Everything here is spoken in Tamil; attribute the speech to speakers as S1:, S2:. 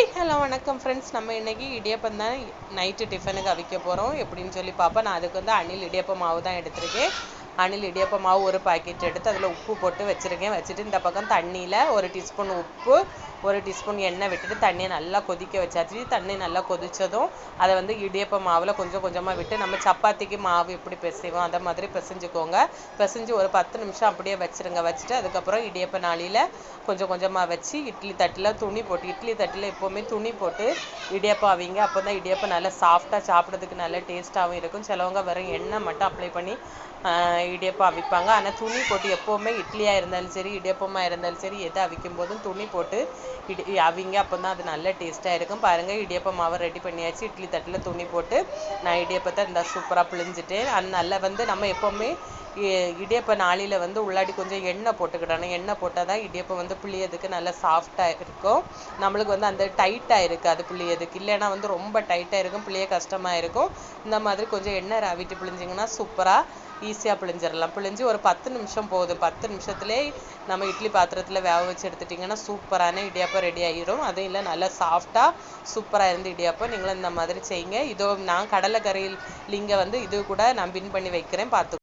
S1: ஹாய் ஹலோ வணக்கம் ஃப்ரெண்ட்ஸ் நம்ம இன்னைக்கு இடியப்பம் தான் நைட்டு டிஃபனுக்கு அவிக்க போகிறோம் எப்படின்னு சொல்லி பார்ப்போம். நான் அதுக்கு வந்து அணில் இடியப்பம் மாவு தான் எடுத்திருக்கேன். அணில் இடியப்ப மாவு ஒரு பாக்கெட் எடுத்து அதில் உப்பு போட்டு வச்சுருக்கேன். வச்சுட்டு இந்த பக்கம் தண்ணியில் ஒரு டீஸ்பூன் உப்பு ஒரு டீஸ்பூன் எண்ணெய் விட்டுட்டு தண்ணியை நல்லா கொதிக்க வச்சாச்சு. தண்ணி நல்லா கொதித்ததும் அதை வந்து இடியப்ப மாவில் கொஞ்சம் கொஞ்சமாக விட்டு நம்ம சப்பாத்திக்கு மாவு எப்படி பிசைவோம் அதை மாதிரி பிசைஞ்சுக்கோங்க. பிசைஞ்சு ஒரு பத்து நிமிஷம் அப்படியே வச்சுருங்க. வச்சுட்டு அதுக்கப்புறம் இடியப்ப நாளியில் கொஞ்சம் கொஞ்சமாக வச்சு இட்லி தட்டில் துணி போட்டு இட்லி தட்டில் எப்போவுமே துணி போட்டு இடியப்பம் அவிங்க அப்போ தான் இடியப்பம் நல்லா சாஃப்டாக சாப்பிட்றதுக்கு நல்ல டேஸ்ட்டாகவும் இருக்கும். சிலவங்க வெறும் எண்ணெய் மட்டும் அப்ளை பண்ணி இடியப்பம் அவிப்பாங்க. ஆனால் துணி போட்டு எப்போவுமே இட்லியாக இருந்தாலும் சரி இடியப்பமாக இருந்தாலும் சரி எதை அவிக்கும் போதும் துணி போட்டு இடி அவிங்க அப்போ தான் அது நல்ல டேஸ்ட்டாக இருக்கும். பாருங்கள் இடியப்பம் மாவை ரெடி பண்ணியாச்சு. இட்லி தட்டில் துணி போட்டு நான் இடியப்பத்தை இந்த சூப்பராக பிழிஞ்சிட்டேன் அதனால நல்லா வந்து நம்ம எப்போவுமே இடியப்ப நாளில் வந்து உள்ளாடி கொஞ்சம் எண்ணெய் போட்டுக்கிடணும். எண்ணெய் போட்டால் தான் இடியப்பம் வந்து புளியதுக்கு நல்லா சாஃப்டாக இருக்கும். நம்மளுக்கு வந்து அந்த டைட்டாக இருக்காது புளியதுக்கு இல்லைன்னா வந்து ரொம்ப டைட்டாக இருக்கும் புளிய கஷ்டமாக இருக்கும். இந்த மாதிரி கொஞ்சம் எண்ணெய் ரவிட்டு பிழிஞ்சிங்கன்னா சூப்பராக ஈஸியாக பிழிஞ்சிடலாம் பிழிஞ்சு ஒரு பத்து நிமிஷம் போதும் பத்து நிமிஷத்துலேயே நம்ம இட்லி பாத்திரத்தில் வேக வச்சு எடுத்துட்டிங்கன்னா சூப்பரான இடியாப்பம் ரெடி ஆகிரும் அதுவும் இல்லை நல்லா சாஃப்டாக சூப்பராக இருந்து இடியாப்பம். நீங்களும் இந்த மாதிரி செய்யுங்க. இதோ நான் கடலைக்கறியில் இங்கே வந்து இது கூட நான் பின் பண்ணி வைக்கிறேன். பார்த்து